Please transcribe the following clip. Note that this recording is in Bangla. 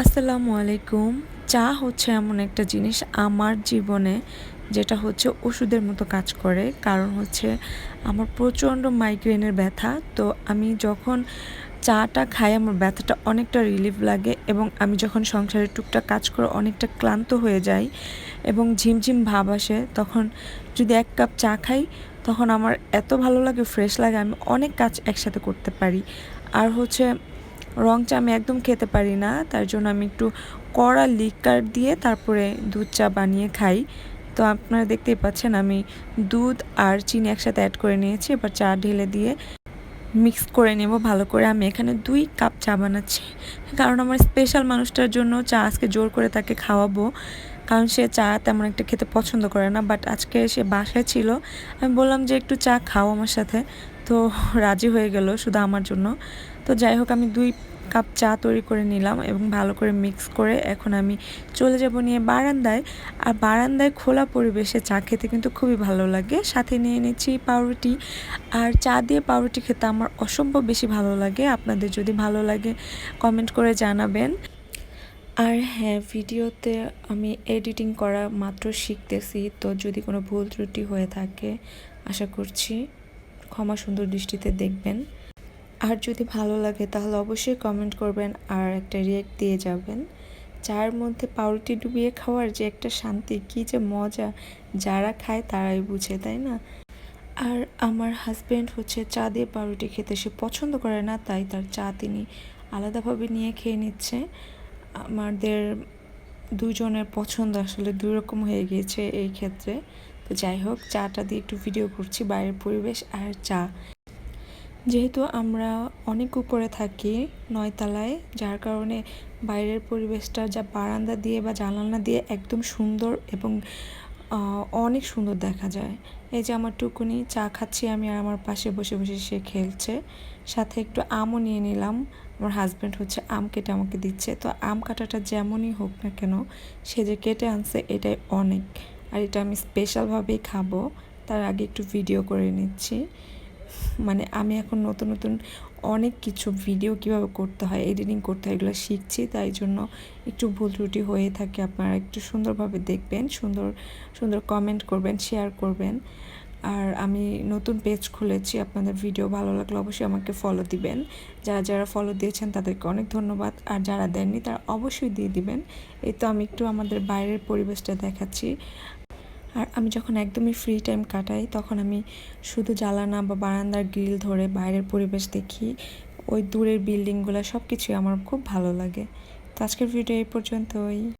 আসসালামু আলাইকুম। চা হচ্ছে এমন একটা জিনিস আমার জীবনে যেটা হচ্ছে ওষুধের মতো কাজ করে। কারণ হচ্ছে আমার প্রচণ্ড মাইগ্রেনের ব্যথা। তো আমি যখন চাটা খাই, আমার ব্যথাটা অনেকটা রিলিফ লাগে এবং আমি যখন সংসারের টুকটাক কাজ করে অনেকটা ক্লান্ত হয়ে যাই এবং ঝিমঝিম ভাব আসে, তখন যদি এক কাপ চা খাই, তখন আমার এত ভালো লাগে ফ্রেশ লাগে, আমি অনেক কাজ একসাথে করতে পারি। আর হচ্ছে রং চা আমি একদম খেতে পারি না, তার জন্য আমি একটু কড়া লিকার দিয়ে তারপরে দুধ চা বানিয়ে খাই। তো আপনারা দেখতেই পাচ্ছেন আমি দুধ আর চিনি একসাথে অ্যাড করে নিয়েছি, এবার চা ঢেলে দিয়ে মিক্স করে নেব ভালো করে। আমি এখানে দুই কাপ চা বানাচ্ছি, কারণ আমার স্পেশাল মানুষটার জন্য চা আজকে জোর করে তাকে খাওয়াবো। কারণ সে চা তেমন একটা খেতে পছন্দ করে না বাট আজকে সে বাসায় ছিল। আমি বললাম যে, একটু চা খাও আমার সাথে। তো রাজি হয়ে গেল শুধু আমার জন্য। তো যাই হোক, আমি দুই কাপ চা তৈরি করে নিলাম এবং ভালো করে মিক্স করে এখন আমি চলে যাব নিয়ে বারান্দায়। আর বারান্দায় খোলা পরিবেশে চা খেতে কিন্তু খুবই ভালো লাগে। সাথে নিয়ে নিচ্ছি পাউরুটি। আর চা দিয়ে পাউরুটি খেতে আমার অসম্ভব বেশি ভালো লাগে। আপনাদের যদি ভালো লাগে কমেন্ট করে জানাবেন। আর হ্যাঁ ভিডিওতে আমি এডিটিং করা মাত্র শিখতেছি, তো যদি কোনো ভুল ত্রুটি হয়ে থাকে, আশা করছি ক্ষমা সুন্দর দৃষ্টিতে দেখবেন। আর যদি ভালো লাগে, তাহলে অবশ্যই কমেন্ট করবেন আর একটা রিয়েক্ট দিয়ে যাবেন। চার মধ্যে পাউরুটি ডুবিয়ে খাওয়ার যে একটা শান্তি কি যে মজা, যারা খায় তারাই বুঝে, তাই না? আর আমার হাজব্যান্ড হচ্ছে চা দিয়ে পাউরুটি খেতে সে পছন্দ করে না, তাই তার চা তিনি আলাদাভাবে নিয়ে খেয়ে নিচ্ছে। আমাদের দুজনের পছন্দ আসলে দুই রকম হয়ে গিয়েছে এই ক্ষেত্রে। তো যাই হোক, চাটা দিয়ে একটু ভিডিও করছি, বাইরের পরিবেশ আর চা। যেহেতু আমরা অনেক উপরে থাকি নয়তলায়, যার কারণে বাইরের পরিবেশটা যা বারান্দা দিয়ে বা জানালা দিয়ে একদম সুন্দর এবং অনেক সুন্দর দেখা যায়। এই যে আমার টুকুনি, চা খাচ্ছি আমি আর আমার পাশে বসে বসে সে খেলছে। সাথে একটু আমও নিয়ে নিলাম। আমার হাজব্যান্ড হচ্ছে আম কেটে আমাকে দিচ্ছে। তো আম কাটাটা যেমনই হোক না কেন, সে যে কেটে আনছে এটাই অনেক। আর এটা আমি স্পেশালভাবেই খাব। তার আগে একটু ভিডিও করে নিচ্ছি। মানে আমি এখন নতুন নতুন অনেক কিছু ভিডিও কীভাবে করতে হয় এডিটিং করতে হয়, এগুলো শিখছি। তাই জন্য একটু ভুল ত্রুটি হয়ে থাকে, আপনারা একটু সুন্দরভাবে দেখবেন, সুন্দর সুন্দর কমেন্ট করবেন শেয়ার করবেন। আর আমি নতুন পেজ খুলেছি, আপনাদের ভিডিও ভালো লাগলে অবশ্যই আমাকে ফলো দিবেন। যারা যারা ফলো দিয়েছেন, তাদেরকে অনেক ধন্যবাদ। আর যারা দেননি, তারা অবশ্যই দিয়ে দিবেন। এই তো আমি একটু আমাদের বাইরের পরিবেশটা দেখাচ্ছি। আর আমি যখন একদমই ফ্রি টাইম কাটাই, তখন আমি শুধু জ্বালানা বা বারান্দার গ্রিল ধরে বাইরের পরিবেশ দেখি। ওই দূরের বিল্ডিংগুলো সব কিছুই আমার খুব ভালো লাগে। তো আজকের ভিডিও এই পর্যন্তই।